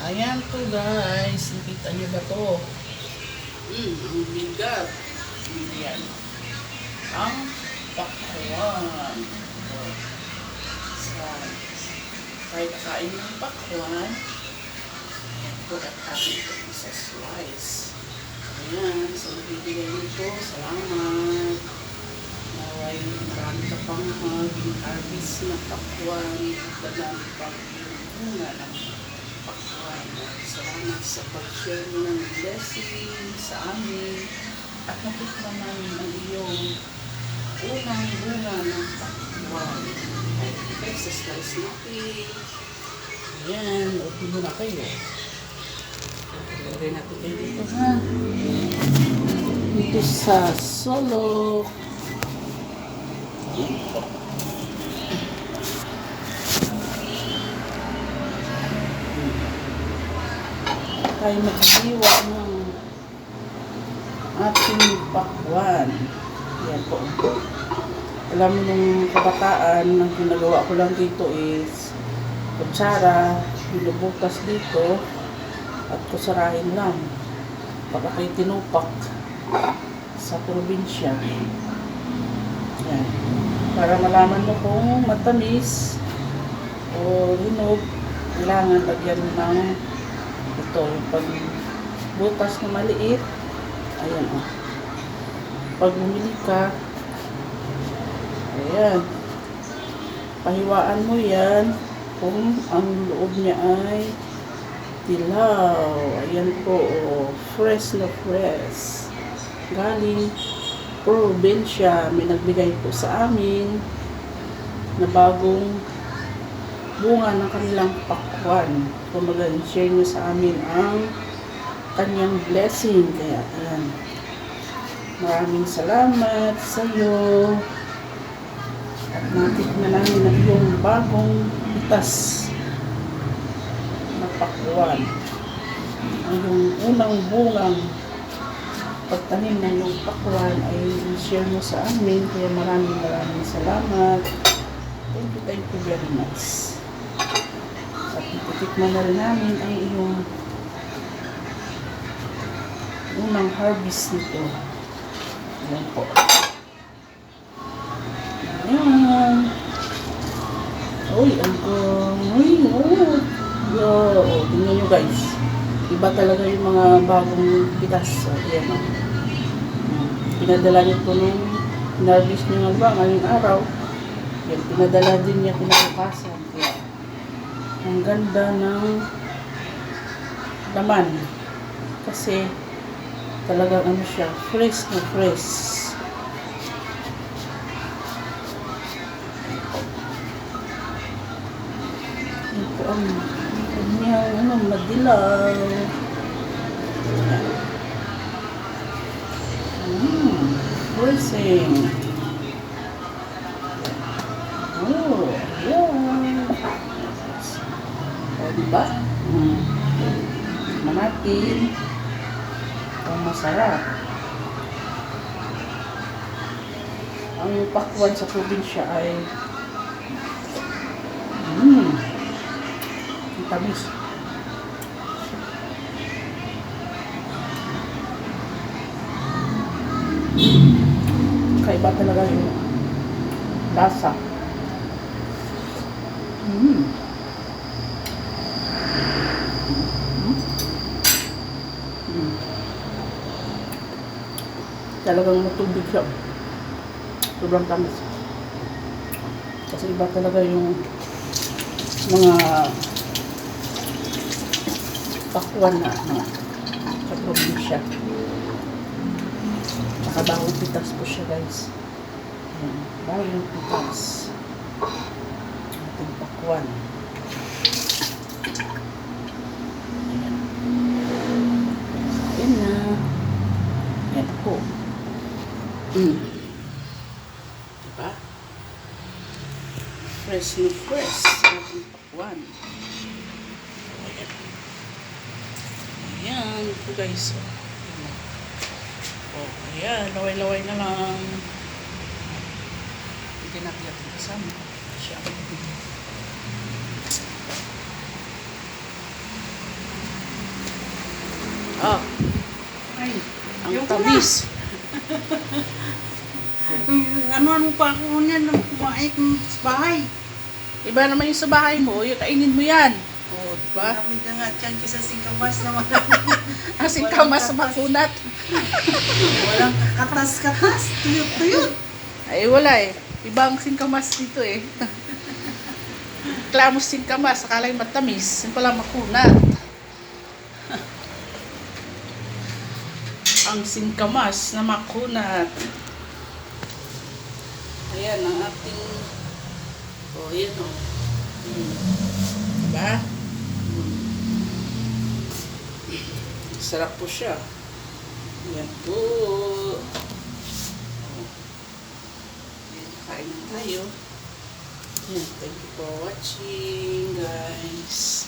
Ayan po guys. Nakita niyo ba to? Hmm, ang bigat. Ayan. Ang pakwan. Sa tayo kakain ng pakwan. Po at ating ito isa slice. Ayan. So, bibigay nito. Salamat. Naway, marami ka pang maging harvest na pakwan. Dadami pang yung bunga ng pakwan. Salamat sa pag-share mo ng blessing sa amin. At natikman namin ang iyong unang bunga ng pakwan. Okay, sa slice natin. Ayan, open mo na kayo. Lagay natin kayo dito ha. Dito sa solo. Ayan tayo magdiwa ng ating pakwan. Yan po. Alam mo nung kabataan, ang ginagawa ko lang dito is kutsara, binubutas dito, at kusarahin lang. Baka kayo tinupak sa probinsya. Yan. Para malaman mo kung matamis o hinog, kailangan lagyan ng ito, pag butas na maliit, ayan o. Pag bumili ka, ayan, pahiwaan mo yan kung ang loob niya ay dilaw. Ayan po, o, fresh na fresh. Galing probinsya, may nagbigay po sa amin na bagong bunga ng kanilang pakwan. Kumbaga, share niyo sa amin ang kanyang blessing. Kaya, ayan. Maraming salamat sa iyo. At natikman namin ang iyong bagong itas na pakwan. Ang iyong unang bungang pagtanim ng iyong pakwan ay share mo sa amin. Kaya maraming maraming salamat. Thank you, thank you very much. At natitikman na rin namin ang iyong unang harvest nito. Ayan po. Ayan. Uy, ang Uy, oh. Yo, oh, tingnan nyo guys. Iba talaga yung mga bagong pitas. So, ayan o. Pinadala nito nung harvest nyo nga ba ngayong araw. Yan, pinadala din niya kinabukasan. Kaya, ang ganda ng laman. Kasi, talagang ano siya, fresh na fresh. Po ang kanyang ano, madilaw. Mmm, freezing. Oh, yeah. O, diba? Mm. Tikman natin. Kung masarap. Ang pakwan sa probinsya ay Mmm. Ang tamis. Kaiba talaga yung lasa. Mmm. Talagang matubig siya. Sobrang tamis. Kasi iba talaga yung mga pakwan na na sa probinsya. Saka bagong pitas po siya guys. Ayan, bagong pitas. Ating pakwan. Ayan. Ayan na. Ayan po. Mm. Diba? Fresh na fresh. Ating pakwan. Ayan po guys. Oh, oh, ayan. Laway-laway na lang. Hindi na kaya kasama. Siya. Oh. Ay, ang tabis. Na. Ano-ano pa ako niyan nang kumain sa bahay. Iba naman yung sa bahay mo, yung kainin mo yan. O, diba? Lamig na nga tiyan kisa singkamas naman. Asing Walang kamas sa katas. makunat. Walang katas-katas. Tuyot-tuyot. Ay, wala eh. Ibang singkamas dito eh. Klamos singkamas, akala yung matamis. Yung pala makunat. Ang singkamas na makunat. Ayan ang ating... O, oh, yan o. Hmm. Diba? Hmm. Sarap po siya. Yan po. Ayan, kain tayo. Ayan, thank you for watching, guys.